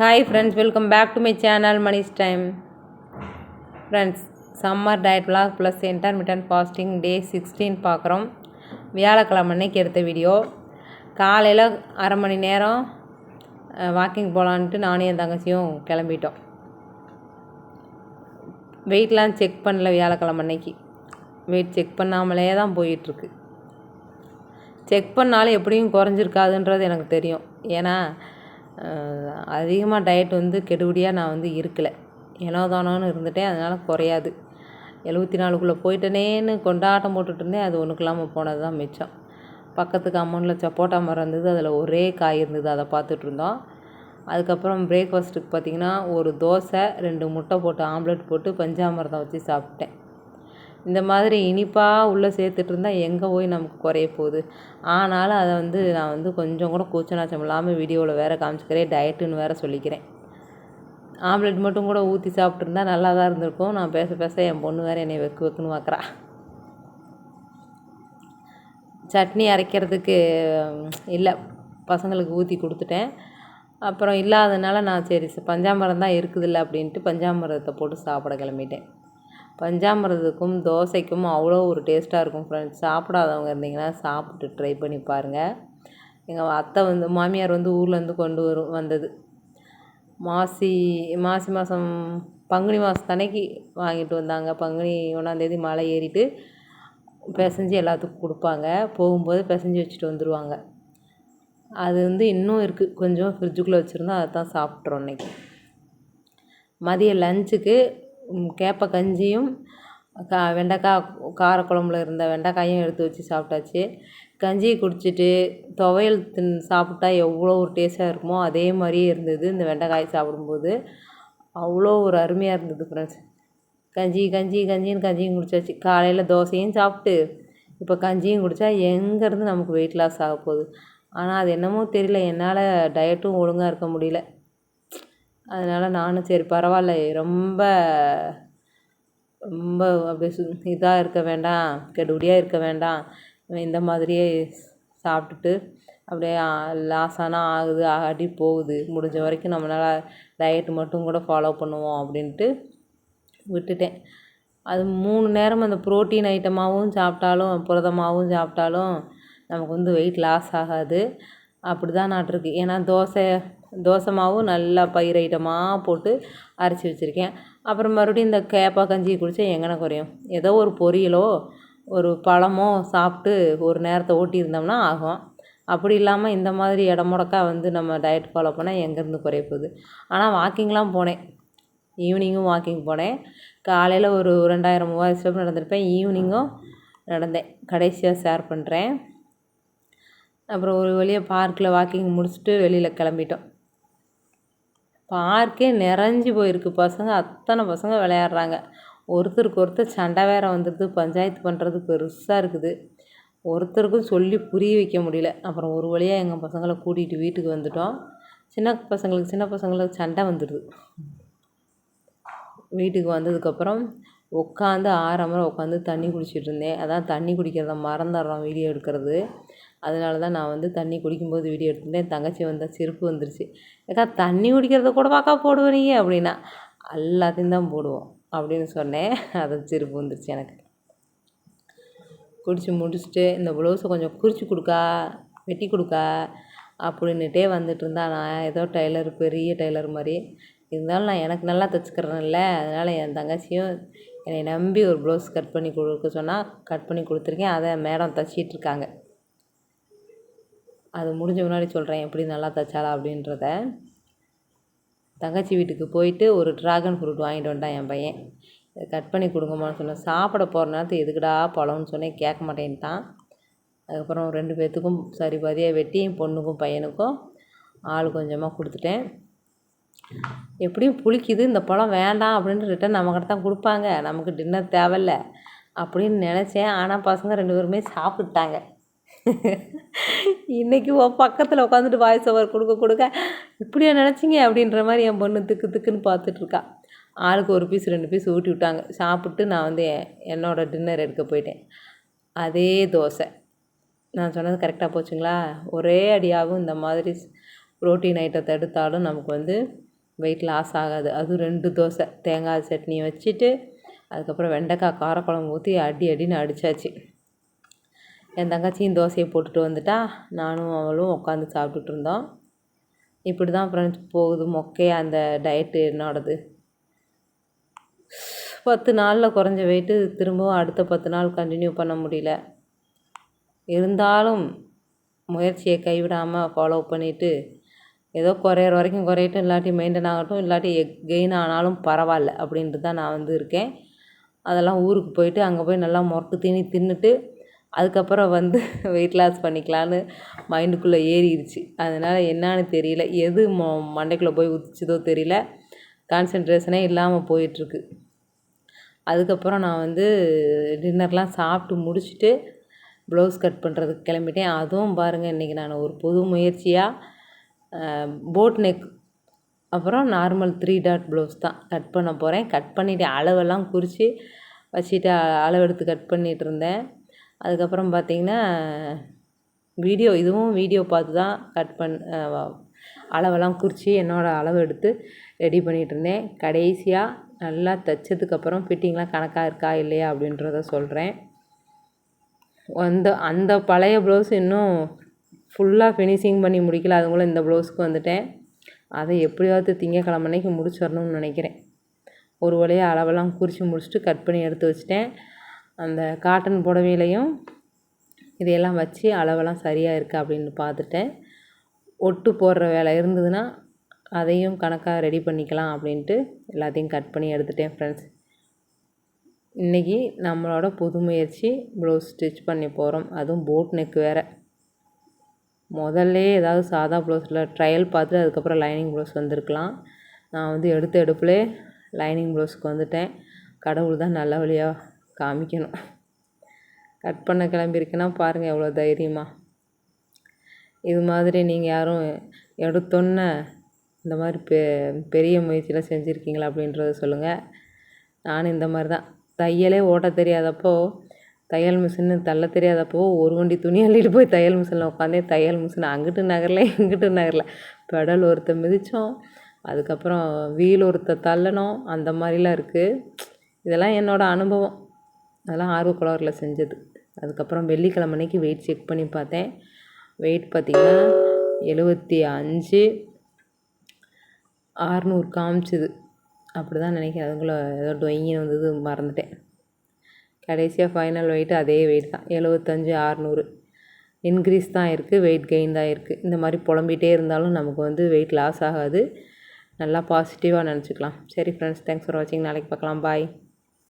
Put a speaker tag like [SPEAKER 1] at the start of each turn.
[SPEAKER 1] Hi friends welcome back to my channel Mani's time friends summer diet vlog plus intermittent fasting day sixteen பார்க்குறோம். வியாழக்கிழமை அன்னைக்கு எடுத்த video காலையில் அரை மணி நேரம் வாக்கிங் போகலான்ட்டு நானும் என் தங்கச்சியும் கிளம்பிட்டோம். வெயிட்லாம் செக் பண்ணல வியாழக்கிழமை அன்னைக்கு. வெயிட் செக் பண்ணாமலே தான் போயிட்டுருக்கு. செக் பண்ணாலும் எப்படியும் குறைஞ்சிருக்காதுன்றது எனக்கு தெரியும். ஏன்னா அதிகமாக டயட் வந்து கெடுபடியாக நான் வந்து இருக்கலை. ஏனோ தானோன்னு இருந்துட்டேன். அதனால் குறையாது. எழுபத்தி நாலுக்குள்ளே போயிட்டனேன்னு கொண்டாட்டம் போட்டுட்டு இருந்தேன். அது ஒன்றுக்கு இல்லாமல் போனது தான் மிச்சம். பக்கத்துக்கு அம்மனில் சப்போட்டா மரம் இருந்தது. அதில் ஒரே காய் இருந்தது. அதை பார்த்துட்டு இருந்தோம். அதுக்கப்புறம் பிரேக்ஃபாஸ்ட்டுக்கு பார்த்திங்கன்னா ஒரு தோசை ரெண்டு முட்டை போட்டு ஆம்லெட் போட்டு பஞ்சாமிரதம் வச்சு சாப்பிட்டேன். இந்த மாதிரி இனிப்பாக உள்ளே சேர்த்துட்டு இருந்தால் எங்கே போய் நமக்கு குறைய போகுது? ஆனாலும் அதை வந்து நான் வந்து கொஞ்சம் கூட கூச்ச நாச்சம் இல்லாமல் வீடியோவில் வேறு காமிச்சிக்கிறேன். டயட்டுன்னு வேறு சொல்லிக்கிறேன். ஆம்லெட் மட்டும் கூட ஊற்றி சாப்பிட்ருந்தா நல்லா தான் இருந்திருக்கும். நான் பேச பேச என் பொண்ணு வேறு என்னை வெக்கு வெக்குன்னு பார்க்குறா சட்னி அரைக்கிறதுக்கு இல்லை பசங்களுக்கு ஊற்றி கொடுத்துட்டேன். அப்புறம் இல்லாதனால நான் சரி பஞ்சாமரம் தான் இருக்குதுல்ல அப்படின்ட்டு பஞ்சாமரத்தை போட்டு சாப்பிட கிளம்பிட்டேன். பஞ்சாமிரதத்துக்கும் தோசைக்கும் அவ்வளோ ஒரு டேஸ்ட்டாக இருக்கும் ஃப்ரெண்ட்ஸ் சாப்பிடாதவங்க இருந்தீங்கன்னா சாப்பிட்டு ட்ரை பண்ணி பாருங்கள் எங்கள் அத்தை வந்து மாமியார் வந்து ஊர்லேருந்து கொண்டு வரும் வந்தது. மாசி மாசி மாதம் பங்குனி மாதத்தன்னைக்கு வாங்கிட்டு வந்தாங்க. பங்குனி ஒன்றாந்தேதி மலை ஏறிட்டு பிசைஞ்சு எல்லாத்துக்கும் கொடுப்பாங்க. போகும்போது பிசைஞ்சு வச்சுட்டு வந்துடுவாங்க அது வந்து இன்னும் இருக்குது கொஞ்சம் ஃப்ரிட்ஜுக்குள்ளே வச்சுருந்தோம் அதை தான் சாப்பிட்றோம் இன்றைக்கி மதிய லஞ்சுக்கு கேப்பை கஞ்சியும் கா வெண்டைக்காய் காரக்குழம்புல இருந்த வெண்டைக்காயும் எடுத்து வச்சு சாப்பிட்டாச்சு. கஞ்சியை குடிச்சிட்டு துவையல் தின் சாப்பிட்டா எவ்வளோ ஒரு டேஸ்ட்டாக இருக்குமோ அதே மாதிரியே இருந்தது இந்த வெண்டைக்காய் சாப்பிடும்போது. அவ்வளோ ஒரு அருமையாக இருந்தது ஃப்ரெண்ட்ஸ். கஞ்சி கஞ்சி கஞ்சின்னு கஞ்சியும் குடித்தாச்சு காலையில் தோசையும் சாப்பிட்டு இப்போ கஞ்சியும் குடித்தா எங்கேருந்து நமக்கு வெயிட் லாஸ் ஆக போகுது. ஆனால் அது என்னமோ தெரியல. என்னால் டயட்டும் ஒழுங்காக இருக்க முடியல. அதனால் நானும் சரி பரவாயில்ல. ரொம்ப ரொம்ப அப்படியே சு இதாக இருக்க வேண்டாம் கெடுபடியாக இருக்க வேண்டாம். இந்த மாதிரியே சாப்பிட்டுட்டு அப்படியே லாஸ் ஆனால் ஆகுது ஆகாட்டி போகுது. முடிஞ்ச வரைக்கும் நம்மளால் டயட்டு மட்டும் கூட ஃபாலோ பண்ணுவோம் அப்படின்ட்டு விட்டுட்டேன். அது மூணு நேரம் அந்த ப்ரோட்டீன் ஐட்டமாகவும் சாப்பிட்டாலும் புரதமாகவும் சாப்பிட்டாலும் நமக்கு வந்து வெயிட் லாஸ் ஆகாது. அப்படி தான் நாட்டிருக்கு. ஏன்னா தோசை தோசை மாவும் நல்லா பயிர் ஐட்டமாக போட்டு அரைச்சி வச்சுருக்கேன். அப்புறம் மறுபடியும் இந்த கேப்பா கஞ்சி குடித்தா எங்கன குறையும். ஏதோ ஒரு பொரியலோ ஒரு பழமோ சாப்பிட்டு ஒரு நேரத்தை ஓட்டியிருந்தோம்னா ஆகும். அப்படி இல்லாமல் இந்த மாதிரி இடமுடக்கா வந்து நம்ம டயட் ஃபாலோ பண்ணால் எங்கேருந்து குறைய போகுது? ஆனால் வாக்கிங்லாம் போனேன். ஈவினிங்கும் வாக்கிங் போனேன். காலையில் ஒரு ரெண்டாயிரம் மூவாயிரம் ஸ்டெப் நடந்திருப்பேன். ஈவினிங்கும் நடந்தேன். கடைசியாக ஷேர் பண்ணுறேன் அப்புறம் ஒரு வழியாக பார்க்கில் வாக்கிங் முடிச்சுட்டு வெளியில் கிளம்பிட்டோம். பார்க்கே நிறைஞ்சி போயிருக்கு. பசங்க அத்தனை பசங்க விளையாடுறாங்க. ஒருத்தருக்கு ஒருத்தர் சண்டை வேற வந்துடுது பஞ்சாயத்து பண்ணுறது பெருசாக இருக்குது. ஒருத்தருக்கும் சொல்லி புரிய வைக்க முடியல. அப்புறம் ஒரு வழியாக எங்கள் பசங்களை கூட்டிகிட்டு வீட்டுக்கு வந்துட்டோம். சின்ன பசங்களுக்கு சின்ன பசங்களுக்கு சண்டை வந்துடுது. வீட்டுக்கு வந்ததுக்கப்புறம் உட்காந்து ஆறாமரை உட்காந்து தண்ணி குடிச்சிட்டு இருந்தேன். அதான் தண்ணி குடிக்கிறத மறந்துடுறோம் வீடியோ எடுக்கிறது. அதனால தான் நான் வந்து தண்ணி குடிக்கும்போது வீடியோ எடுத்துருந்தேன். தங்கச்சி வந்தால் செருப்பு வந்துருச்சு. ஏக்கா தண்ணி குடிக்கிறத கூட பார்க்கா போடுவீங்க அப்படின்னா எல்லாத்தையும் தான் போடுவோம். அப்படின்னு சொன்னேன். அது செருப்பு வந்துருச்சு எனக்கு. குடிச்சு முடிச்சுட்டு இந்த ப்ளவுஸை கொஞ்சம் குறித்து கொடுக்கா வெட்டி கொடுக்கா அப்படின்னுட்டே வந்துட்டு இருந்தா நான் ஏதோ டெய்லர் பெரிய டெய்லர் மாதிரி. இருந்தாலும் நான் எனக்கு நல்லா தைச்சிக்கிறேன்ல அதனால் என் தங்கச்சியும் என்னை நம்பி ஒரு ப்ளவுஸ் கட் பண்ணி கொடுக்க சொன்னால் கட் பண்ணி கொடுத்துருக்கேன். அதை மேடம் தைச்சிட்டு இருக்காங்க. அது முடிஞ்ச முன்னாடி சொல்கிறேன் எப்படி நல்லா தைச்சாலா அப்படின்றத. தங்கச்சி வீட்டுக்கு போயிட்டு ஒரு ட்ராகன் ஃப்ரூட் வாங்கிட்டு வந்தான் என் பையன். இதை கட் பண்ணி கொடுங்கம்மான்னு சொன்னேன். சாப்பிட போகிற நேரத்துக்கு எதுக்குடா பழம்னு சொன்னேன். கேட்க மாட்டேன்ட்டான். அதுக்கப்புறம் ரெண்டு பேர்த்துக்கும் சரி பாதியாக வெட்டி என் பொண்ணுக்கும் பையனுக்கும் ஆள் கொஞ்சமாக கொடுத்துட்டேன். எப்படியும் புளிக்குது இந்த பழம் வேண்டாம் அப்படின்னு ரிட்டன் நம்மக்கிட்ட தான் கொடுப்பாங்க. நமக்கு டின்னர் தேவையில்ல அப்படின்னு நினச்சேன். ஆனால் பசங்க ரெண்டு பேருமே சாப்பிட்டாங்க இன்றைக்கி உன் பக்கத்தில் உட்காந்துட்டு வாய்ஸ் ஓவர் கொடுக்க கொடுக்க இப்படியா நினச்சிங்க அப்படின்ற மாதிரி என் பொண்ணு திக்கு திக்குன்னு பார்த்துட்ருக்கா ஆளுக்கு ஒரு பீஸ் ரெண்டு பீஸ் ஊட்டி விட்டாங்க. சாப்பிட்டு நான் வந்து என்னோடய டின்னர் எடுக்க போயிட்டேன். அதே தோசை. நான் சொன்னது கரெக்டாக போச்சுங்களா? ஒரே அடியாகவும் இந்த மாதிரி ப்ரோட்டீன் ஐட்டத்தை எடுத்தாலும் நமக்கு வந்து வெயிட் லாஸ் ஆகாது. அதுவும் ரெண்டு தோசை. தேங்காய் சட்னி வச்சுட்டு அதுக்கப்புறம் வெண்டைக்காய் காரக்குழம்பு ஊற்றி அடி அடின்னு அடித்தாச்சு என் தங்கச்சியும் தோசையை போட்டுட்டு வந்துட்டா. நானும் அவளும் உட்காந்து சாப்பிட்டுட்டு இருந்தோம் இப்படி தான் ஃப்ரெண்ட்ஸ் போகுது. மொக்கையாக அந்த டயட்டு என்னோடது. பத்து நாளில் குறைஞ்ச வெயிட்டு திரும்பவும் அடுத்த பத்து நாள் கண்டினியூ பண்ண முடியல. இருந்தாலும் முயற்சியை கைவிடாமல் ஃபாலோ பண்ணிவிட்டு ஏதோ குறையிற வரைக்கும் குறையட்டும் இல்லாட்டி மெயின்டைன் ஆகட்டும் இல்லாட்டி கெயின் ஆனாலும் பரவாயில்ல அப்படின்ட்டு தான் நான் வந்து இருக்கேன். அதெல்லாம் ஊருக்கு போயிட்டு அங்கே போய் நல்லா முறுக்கு தீனி தின்னுட்டு அதுக்கப்புறம் வந்து வெயிட் லாஸ் பண்ணிக்கலான்னு மைண்டுக்குள்ளே ஏறிடுச்சு. அதனால் என்னான்னு தெரியல. எது மொ மண்டைக்குள்ளே போய் உதிச்சதோ தெரியல. கான்சென்ட்ரேஷனே இல்லாமல் போயிட்டுருக்கு. அதுக்கப்புறம் நான் வந்து டின்னர்லாம் சாப்பிட்டு முடிச்சுட்டு ப்ளவுஸ் கட் பண்ணுறதுக்கு கிளம்பிட்டேன். அதுவும் பாருங்கள் இன்றைக்கி நான் ஒரு புது முயற்சியாக போட் நெக் அப்புறம் நார்மல் த்ரீ டாட் ப்ளவுஸ் தான் கட் பண்ண போகிறேன் கட் பண்ணிவிட்டு அளவெல்லாம் குறித்து வச்சுட்டு அளவெடுத்து கட் பண்ணிகிட்டு இருந்தேன். அதுக்கப்புறம் பார்த்திங்கன்னா வீடியோ இதுவும் வீடியோ பார்த்து தான் கட் பண் அளவெல்லாம் குறித்து என்னோடய அளவு எடுத்து ரெடி பண்ணிகிட்டு இருந்தேன். கடைசியாக நல்லா தைச்சதுக்கப்புறம் ஃபிட்டிங்லாம் கணக்காக இருக்கா இல்லையா அப்படின்றத சொல்கிறேன் அந்த அந்த பழைய ப்ளவுஸ் இன்னும் ஃபுல்லாக ஃபினிஷிங் பண்ணி முடிக்கல. அதுக்குள்ளே இந்த ப்ளவுஸ்க்கு வந்துட்டேன். அதை எப்படியாவது திங்கக்கிழமை அன்னைக்கு முடிச்சிடணும்னு நினைக்கிறேன். ஒரு வழியாக அளவெல்லாம் குறித்து முடிச்சுட்டு கட் பண்ணி எடுத்து வச்சுட்டேன். அந்த காட்டன் புடவையிலையும் இதையெல்லாம் வச்சு அளவெல்லாம் சரியாக இருக்கா அப்படின்னு பார்த்துட்டேன். ஒட்டு போடுற வேலை இருந்ததுன்னா அதையும் கணக்காக ரெடி பண்ணிக்கலாம் அப்படின்ட்டு எல்லாத்தையும் கட் பண்ணி எடுத்துட்டேன் ஃப்ரெண்ட்ஸ் இன்றைக்கி நம்மளோட புது முயற்சி ப்ளவுஸ் ஸ்டிச் பண்ணி போகிறோம் அதுவும் போட் நெக் வேறு. முதல்ல ஏதாவது சாதா ப்ளவுஸில் ட்ரையல் பார்த்துட்டு அதுக்கப்புறம் லைனிங் ப்ளவுஸ் வந்திருக்கலாம். நான் வந்து எடுத்த எடுப்புலே லைனிங் ப்ளவுஸ்க்கு வந்துட்டேன். கடவுள் தான் நல்ல வழியாக காமிக்கணும். கட் பண்ண கிளம்பியிருக்கேன்னா பாருங்கள் எவ்வளோ தைரியமாக இது மாதிரி நீங்கள் யாரும் எடுத்தோன்னே இந்த மாதிரி பெ பெரிய முயற்சிலாம் செஞ்சுருக்கீங்களா அப்படின்றத சொல்லுங்கள் நானும் இந்த மாதிரி தான். தையலே ஓட்ட தெரியாதப்போ தையல் மிஷின்னு தள்ள தெரியாதப்போ ஒரு வண்டி துணி அள்ளிட்டு போய் தையல் மிஷினில் உட்காந்தே தையல் மிஷின் அங்கிட்டு நகரில் இங்கிட்டு நகரில். பெடல் ஒருத்த மிதித்தோம் அதுக்கப்புறம் வீல் ஒருத்த தள்ளணும் அந்த மாதிரிலாம் இருக்குது இதெல்லாம் என்னோடய அனுபவம். அதெல்லாம் ஆர்வ கலரில் செஞ்சது. அதுக்கப்புறம் வெள்ளிக்கிழமை அன்னைக்கு வெயிட் செக் பண்ணி பார்த்தேன். வெயிட் பார்த்திங்கன்னா எழுபத்தி அஞ்சு ஆறுநூறு காமிச்சிது. அப்படி தான் நினைக்கிறேன். அதுக்குள்ளே ஏதோ டொயின்னு வந்தது மறந்துட்டேன். கடைசியாக ஃபைனல் வெயிட் அதே வெயிட் தான். எழுபத்தஞ்சு ஆறுநூறு. இன்க்ரீஸ் தான் இருக்குது வெயிட் கெயின் தான் இருக்குது இந்த மாதிரி புலம்பிகிட்டே இருந்தாலும் நமக்கு வந்து வெயிட் லாஸ் ஆகாது. நல்லா பாசிட்டிவாக நினச்சிக்கலாம். சரி ஃப்ரெண்ட்ஸ் தேங்க்ஸ் ஃபார் வாட்சிங் நாளைக்கு பார்க்கலாம். பாய்